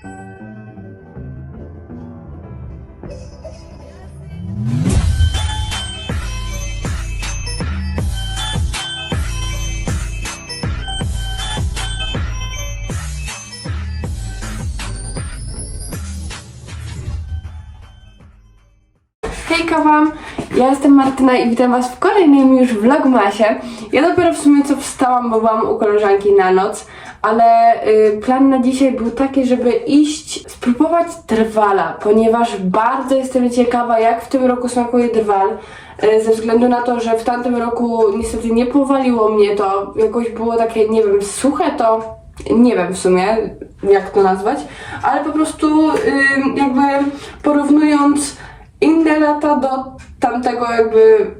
Hejka wam, ja jestem Martyna i witam was w kolejnym już vlogmasie. Ja dopiero w sumie co wstałam, bo byłam u koleżanki na noc, ale y, plan na dzisiaj był taki, żeby iść spróbować drwala, ponieważ bardzo jestem ciekawa jak w tym roku smakuje drwal. y, Ze względu na to, że w tamtym roku niestety nie powaliło mnie to, jakoś było takie, nie wiem, suche to, nie wiem w sumie jak to nazwać, ale po prostu ym, jakby porównując inne lata do tamtego jakby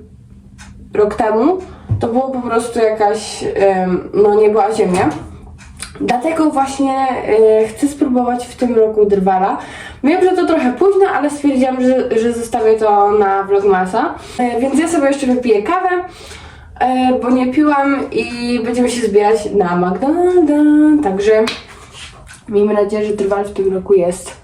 rok temu, to było po prostu jakaś, no nie była ziemia. Dlatego właśnie y, chcę spróbować w tym roku drwala. Wiem, że to trochę późno, ale stwierdziłam, że, że zostawię to na vlogmasa. Y, więc ja sobie jeszcze wypiję kawę, y, bo nie piłam i będziemy się zbierać na McDonalda. Także miejmy nadzieję, że drwal w tym roku jest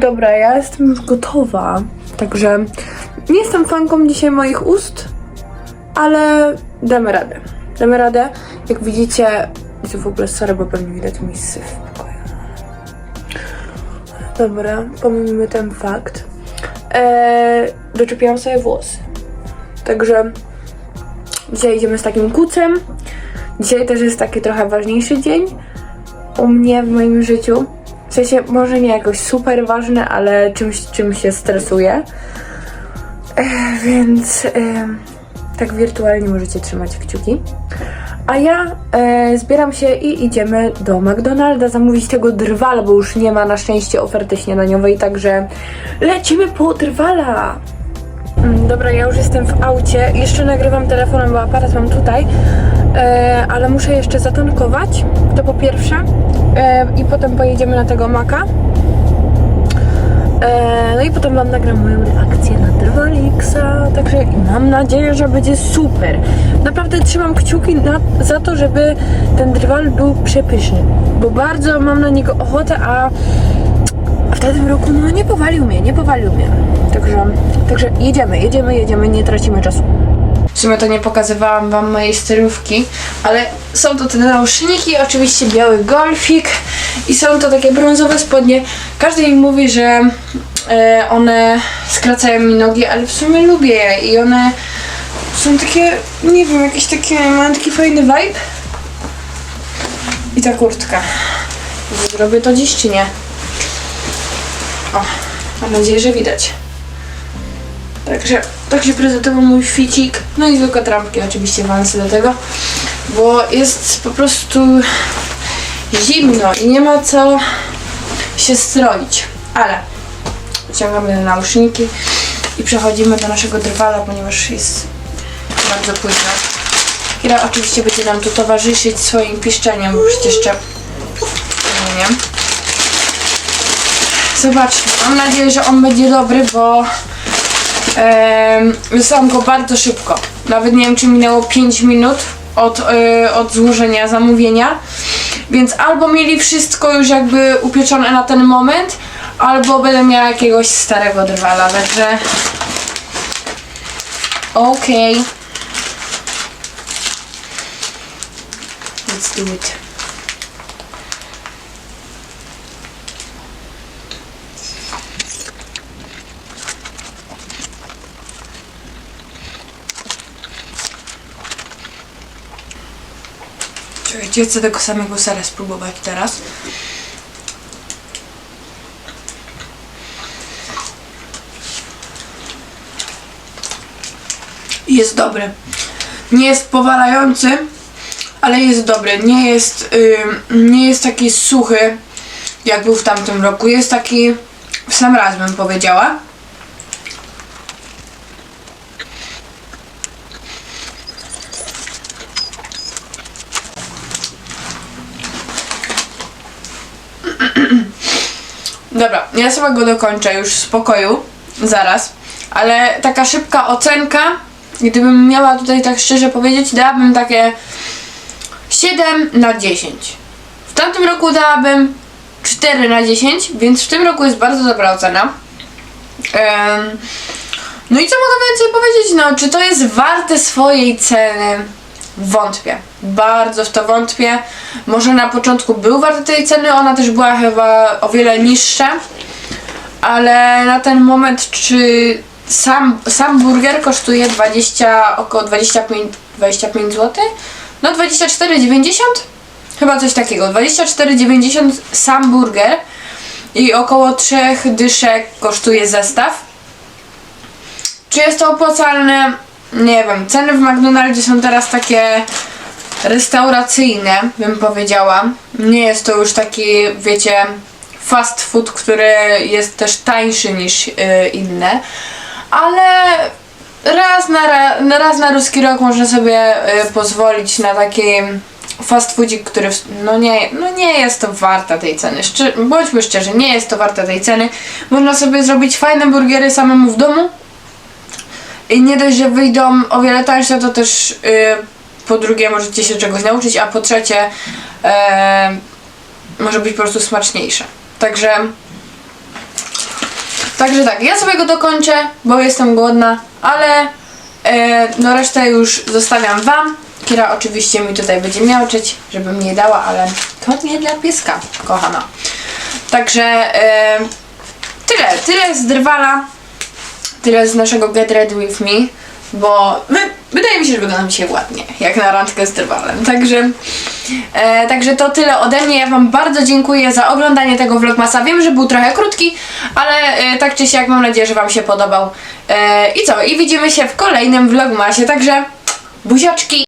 Dobra, ja jestem już gotowa. Także nie jestem fanką dzisiaj moich ust, ale damy radę. Damy radę. Jak widzicie, to w ogóle sorry, bo pewnie widać mój syf w pokoju. Dobra, pomijmy ten fakt. Eee, doczepiłam sobie włosy. Także dzisiaj idziemy z takim kucem. Dzisiaj też jest taki trochę ważniejszy dzień u mnie w moim życiu. W sensie może nie jakoś super ważny, ale czymś, czym się stresuję. Więc e, tak wirtualnie możecie trzymać kciuki. A ja e, zbieram się i idziemy do McDonalda zamówić tego drwala, bo już nie ma na szczęście oferty śniadaniowej, także lecimy po drwala. Mm, Dobra, ja już jestem w aucie. Jeszcze nagrywam telefonem, bo aparat mam tutaj, e, ale muszę jeszcze zatankować. To po pierwsze. E, I potem pojedziemy na tego maka. E, no i potem wam nagram moją reakcję na Drwalixa. Także mam nadzieję, że będzie super. Naprawdę trzymam kciuki na, za to, żeby ten drwal był przepyszny. Bo bardzo mam na niego ochotę, a a w tym roku no nie powalił mnie, nie powalił mnie. Także, także jedziemy, jedziemy, jedziemy, nie tracimy czasu. W sumie to nie pokazywałam wam mojej stylówki, ale są to te nauszniki, oczywiście biały golfik i są to takie brązowe spodnie. Każdy mi mówi, że e, one skracają mi nogi, ale w sumie lubię je i one są takie, nie wiem, jakieś takie, mają taki fajny vibe. I ta kurtka. Zrobię to dziś czy nie? O, mam nadzieję, że widać. Także tak się prezentował mój świcik. No i zwykłe trampki oczywiście wansy do tego, bo jest po prostu zimno i nie ma co się stroić. Ale wyciągamy nauszniki i przechodzimy do naszego drwala, ponieważ jest bardzo późno. Kira oczywiście będzie nam tu towarzyszyć swoim piszczeniem, bo przecież jeszcze nie wiem. Zobaczmy. Mam nadzieję, że on będzie dobry, bo wysłałam go bardzo szybko. Nawet nie wiem, czy minęło 5 minut od, e, od złożenia zamówienia. Więc albo mieli wszystko już jakby upieczone na ten moment, albo będę miała jakiegoś starego drwala, także okej. Let's do it. Czekajcie, chcę tego samego sera spróbować teraz. Jest dobry. Nie jest powalający, ale jest dobry. Nie jest, ym, nie jest taki suchy, jak był w tamtym roku. Jest taki w sam raz bym powiedziała. Dobra, ja sobie go dokończę już w spokoju, zaraz, ale taka szybka ocenka, gdybym miała tutaj tak szczerze powiedzieć, dałabym takie 7 na 10. W tamtym roku dałabym 4 na 10, więc w tym roku jest bardzo dobra ocena. Em, no i co mogę więcej powiedzieć? No, czy to jest warte swojej ceny? Wątpię. Bardzo w to wątpię. Może na początku był warty tej ceny, ona też była chyba o wiele niższa. Ale na ten moment, czy sam, sam burger kosztuje 20, około 25, 25 zł? No 24,90? Chyba coś takiego. 24,90 sam burger i około 3 dyszek kosztuje zestaw. Czy jest to opłacalne? Nie wiem. Ceny w McDonaldzie są teraz takie restauracyjne, bym powiedziała. Nie jest to już taki, wiecie, fast food, który jest też tańszy niż y, inne. Ale raz na, ra, na raz na ruski rok można sobie y, pozwolić na taki fast foodzik, który no nie, no nie jest to warta tej ceny. Bądźmy szczerzy, nie jest to warta tej ceny. Można sobie zrobić fajne burgery samemu w domu. I nie dość, że wyjdą o wiele tańsze, to też y, po drugie możecie się czegoś nauczyć, a po trzecie e, może być po prostu smaczniejsze. Także Także tak, ja sobie go dokończę, bo jestem głodna, ale e, no resztę już zostawiam wam. Kira oczywiście mi tutaj będzie miauczyć, żeby mnie dała, ale to nie dla pieska, kochana. Także e, tyle, tyle z drwala, tyle z naszego Get Ready With Me, bo wy, wydaje mi się, że wyglądam dzisiaj ładnie, jak na randkę z drwalem. Także, e, także to tyle ode mnie. Ja Wam bardzo dziękuję za oglądanie tego vlogmasa. Wiem, że był trochę krótki, ale e, tak czy siak mam nadzieję, że Wam się podobał. E, I co? I widzimy się w kolejnym vlogmasie. Także buziaczki!